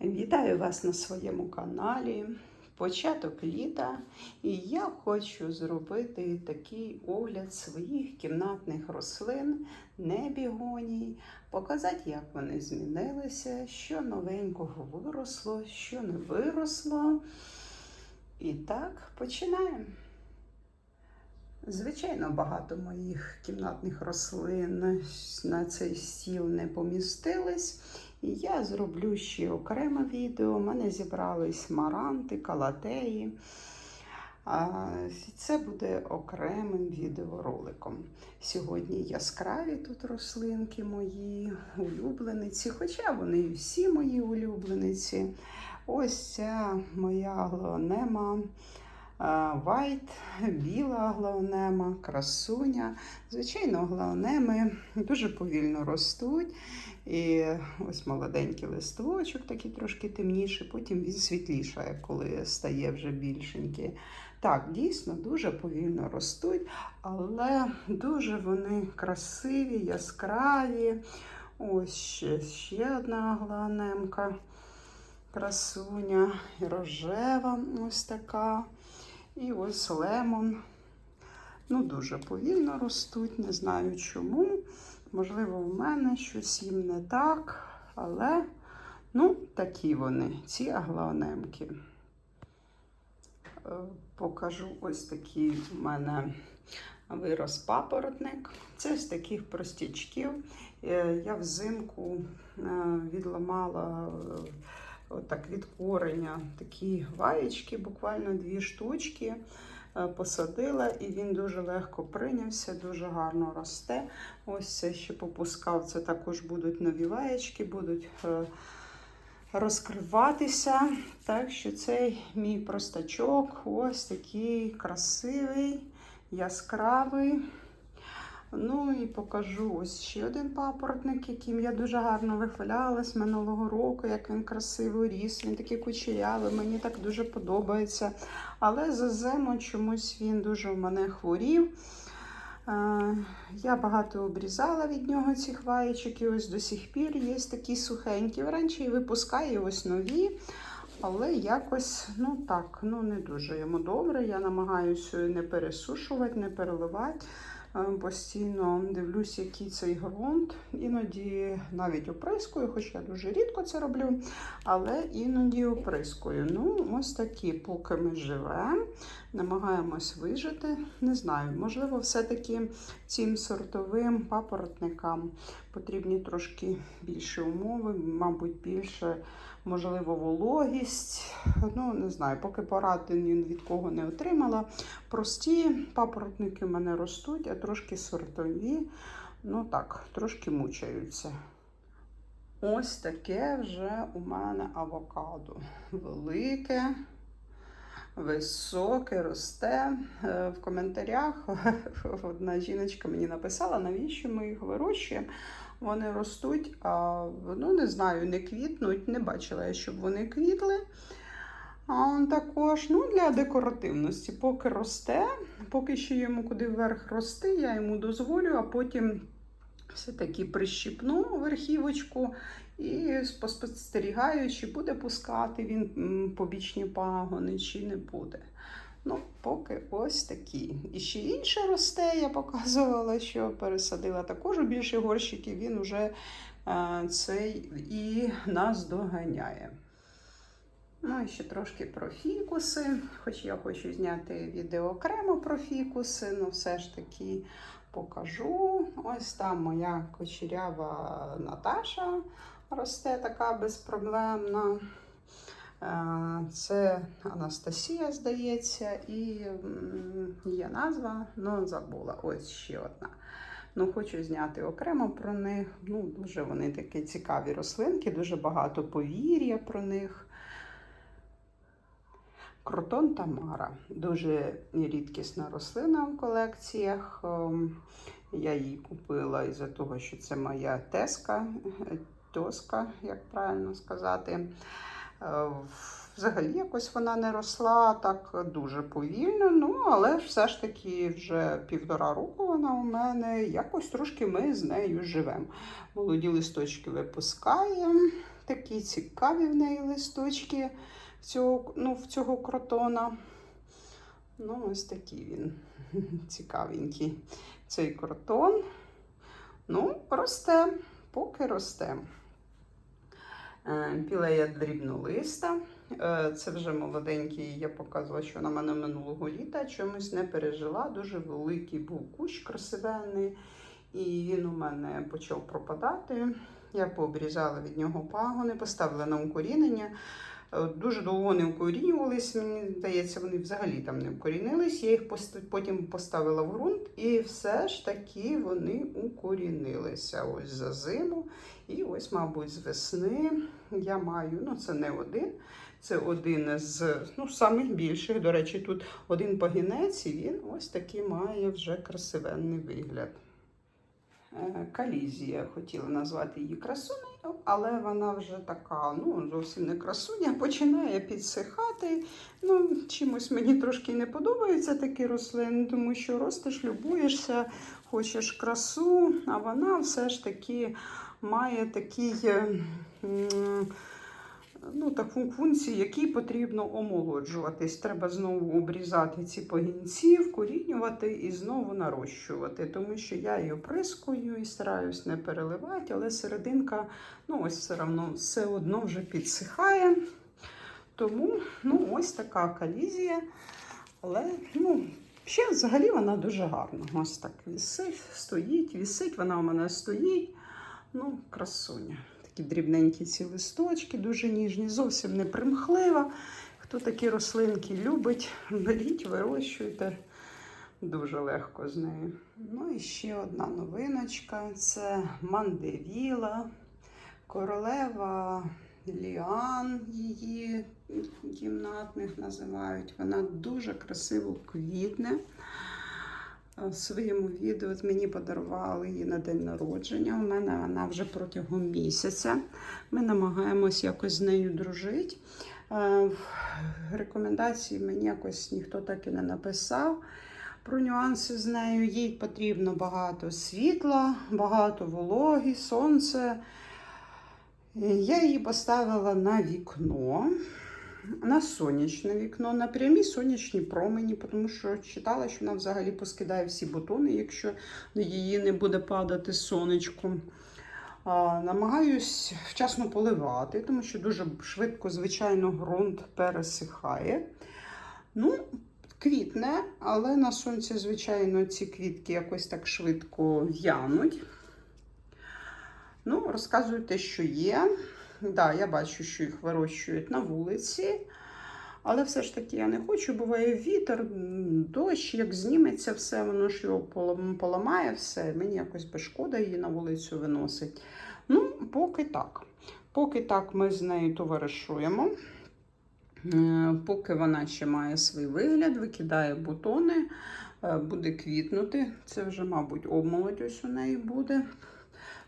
Вітаю вас на своєму каналі. Початок літа, і я хочу зробити такий огляд своїх кімнатних рослин, не бігоній, показати, як вони змінилися, що новенького виросло, що не виросло. І так, починаємо. Звичайно, багато моїх кімнатних рослин на цей стіл не помістились. І я зроблю ще окреме відео. У мене зібрались маранти, калатеї. Це буде окремим відеороликом. Сьогодні яскраві тут рослинки мої, улюблениці, хоча вони всі мої улюблениці. Ось ця моя глонема. Вайт, біла глаонема, красуня. Звичайно, глаонеми дуже повільно ростуть. І ось молоденький листочок, такий трошки темніший, потім він світлішає, коли стає вже більшенький. Так, дійсно дуже повільно ростуть, але дуже вони красиві, яскраві. Ось ще, ще одна глаонемка, красуня, рожева ось така. І ось лемон. Ну, дуже повільно ростуть, не знаю чому. Можливо, у мене щось їм не так, але ну, такі вони, ці аглаонемки. Е, Покажу ось такий у мене вирос папоротник. Це з таких простячків. Е, Я взимку е, відламала отак від кореня такі ваєчки, буквально дві штучки. Посадила, і він дуже легко прийнявся, дуже гарно росте. Ось ще попускав. Це також будуть нові ваєчки, будуть розкриватися. Так що цей мій простачок ось такий красивий, яскравий. Ну і покажу ось ще один папоротник, яким я дуже гарно вихвалялась минулого року, як він красивий ріс. Він такий кучерявий, мені так дуже подобається. Але за зиму чомусь він дуже в мене хворів. Я багато обрізала від нього цих ваєчок, ось до сих пір є такі сухенькі. Вранці і випускаю ось нові. Але якось, ну так, ну не дуже йому добре. Я намагаюся не пересушувати, не переливати. Постійно дивлюсь, який цей ґрунт. Іноді навіть оприскую, хоча я дуже рідко це роблю, але іноді оприскую. Ну, ось такі, поки ми живемо, намагаємось вижити. Не знаю, можливо, все-таки цим сортовим папоротникам потрібні трошки більше умови, мабуть, більше. Можливо, вологість. Ну, не знаю, поки поради ні від кого не отримала. Прості папоротники в мене ростуть, а трошки сортові. Ну так, трошки мучаються. Ось таке вже у мене авокадо. Велике, високе, росте. Е, В коментарях одна жіночка мені написала, навіщо ми їх вирощуємо. Вони ростуть, а ну не знаю, не квітнуть. Не бачила я, щоб вони квітли. А Також ну, для декоративності, поки росте, поки ще йому куди вверх рости, я йому дозволю, а потім все-таки прищіпну верхівочку і спостерігаю, чи буде пускати він побічні пагони, чи не буде. Ну, поки ось такі. І ще інше росте, я показувала, що пересадила також у більші горщики, він вже е, цей і нас доганяє. Ну, і ще трошки про фікуси. Хоч я хочу зняти відео окремо про фікуси, ну все ж таки покажу. Ось там моя кочерява Наташа росте така безпроблемна. Це Анастасія, здається, і є назва, ну забула. Ось ще одна. Ну, Хочу зняти окремо про них. Ну, Дуже вони такі цікаві рослинки, дуже багато повір'я про них. Кротон Тамара. Дуже рідкісна рослина в колекціях. Я її купила із-за того, що це моя теска, тоска, як правильно сказати. Е, взагалі якось вона не росла так дуже повільно, ну але все ж таки вже півтора року вона у мене. Якось трошки ми з нею живемо. Молоді листочки випускаємо. Такі цікаві в неї листочки цього, ну, в цього кротона. Ну, ось такий він цікавенький. Цей кротон. Ну, росте, поки росте. Е, Пілея дрібнолиста. Е, Це вже молоденький, я показувала, що на мене минулого літа чомусь не пережила. Дуже великий був кущ красивенний, і він у мене почав пропадати. Я пообрізала від нього пагони, поставила на укорінення. Е, Дуже довго вони укорінювались, мені здається, вони взагалі там не укорінились. Я їх потім поставила в ґрунт, і все ж таки вони укорінилися ось за зиму. І ось, мабуть, з весни я маю, ну це не один, це один з ну, самих більших. До речі, тут один погінець, і він ось такий має вже красивенний вигляд. Е, Калізія хотіла назвати її красунею, але вона вже така, ну, зовсім не красуня, починає підсихати. Ну, чимось мені трошки не подобаються такі рослини, тому що ростеш, любуєшся, хочеш красу, а вона все ж таки має такий. Ну, таку функцію, якій потрібно омолоджуватись. Треба знову обрізати ці пагінці, вкорінювати і знову нарощувати. Тому що я її оприскую і стараюсь не переливати, але серединка ну, ось все одно, все одно вже підсихає. Тому ну, ось така колізія. Але ну, ще взагалі вона дуже гарна. Ось так вісить, стоїть, вісить, вона у мене стоїть. Ну, красуня. Такі дрібненькі ці листочки, дуже ніжні, зовсім не примхлива. Хто такі рослинки любить, беріть, вирощуйте. Дуже легко з нею. Ну і ще одна новиночка це мандевіла, королева ліан її кімнатних називають. Вона дуже красиво квітне. В своєму відео от мені подарували її на день народження. У мене вона вже протягом місяця. Ми намагаємось якось з нею дружити. Е, Рекомендації мені якось ніхто так і не написав про нюанси з нею. Їй потрібно багато світла, багато вологи, сонце. Я її поставила на вікно на сонячне вікно, на прямі сонячні промені, тому що читала, що вона взагалі поскидає всі бутони, якщо її не буде падати сонечко. Намагаюсь вчасно поливати, тому що дуже швидко, звичайно, ґрунт пересихає. Ну, квітне, але на сонці, звичайно, ці квітки якось так швидко в'януть. Ну, розказуйте, що є. Да, я бачу, що їх вирощують на вулиці, але все ж таки я не хочу. Буває вітер, дощ, як зніметься все, воно ж його поламає все. Мені якось би шкода її на вулицю виносить. Ну, поки так. Поки так ми з нею товаришуємо. Е, Поки вона ще має свій вигляд, викидає бутони, е, буде квітнути. Це вже, мабуть, обмолодь ось у неї буде.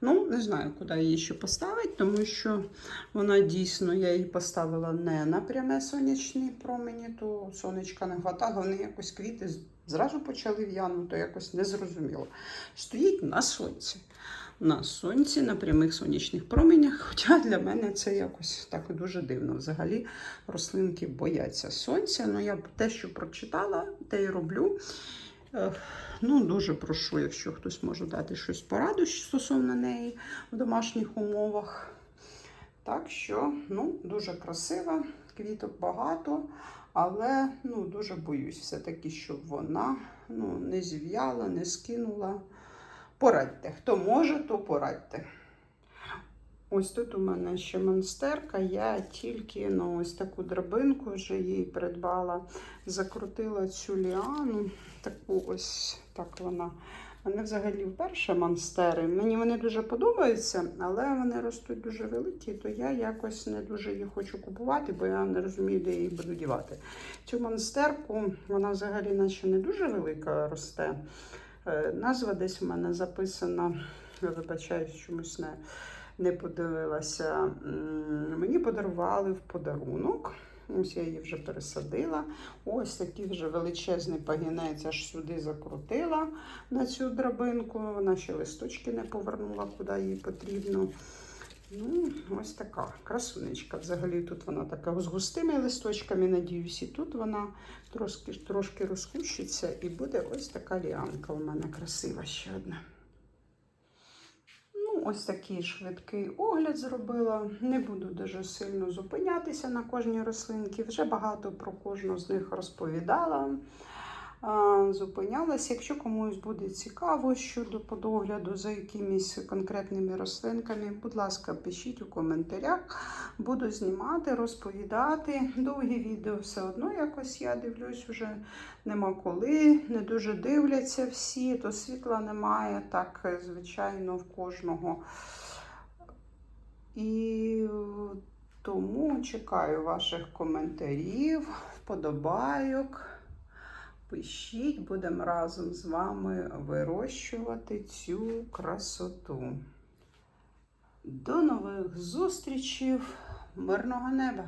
Ну, не знаю, куди її ще поставити, тому що вона дійсно, я її поставила не на пряме сонячні промені, то сонечка не хватало, вони якось квіти зразу почали в'янути, якось незрозуміло. Стоїть на сонці. На сонці, на прямих сонячних променях. Хоча для мене це якось так дуже дивно. Взагалі рослинки бояться сонця. Ну, я те, що прочитала, те й роблю. Е, Ну, дуже прошу, якщо хтось може дати щось пораду стосовно неї в домашніх умовах. Так що, ну, дуже красива, квіток багато, але ну, дуже боюсь все-таки, щоб вона ну, не зів'яла, не скинула. Порадьте. Хто може, то порадьте. Ось тут у мене ще монстерка. Я тільки на ось таку драбинку вже її придбала, закрутила цю ліану. Таку ось так вона. Вони взагалі вперше монстери. Мені вони дуже подобаються, але вони ростуть дуже великі, то я якось не дуже їх хочу купувати, бо я не розумію, де я їх буду дівати. Цю монстерку, вона взагалі наче не дуже велика росте. Е, Назва десь у мене записана, вибачаюсь, чомусь не, не подивилася. Мені подарували в подарунок. Ось я її вже пересадила. Ось такий вже величезний пагінець аж сюди закрутила на цю драбинку. Вона ще листочки не повернула, куди їй потрібно. Ну, ось така красунечка. Взагалі тут вона така з густими листочками, надіюсь, тут вона трошки, трошки розкущиться і буде ось така ліанка у мене красива ще одна. Ось такий швидкий огляд зробила. Не буду дуже сильно зупинятися на кожній рослинці. Вже багато про кожну з них розповідала. А, Зупинялась. Якщо комусь буде цікаво щодо подогляду за якимись конкретними рослинками, будь ласка, пишіть у коментарях. Буду знімати, розповідати. Довгі відео все одно якось я дивлюсь, вже нема коли. Не дуже дивляться всі, то світла немає, так, звичайно, в кожного. І е, тому чекаю ваших коментарів, вподобайок. Пишіть, будемо разом з вами вирощувати цю красоту. До нових зустрічей, мирного неба!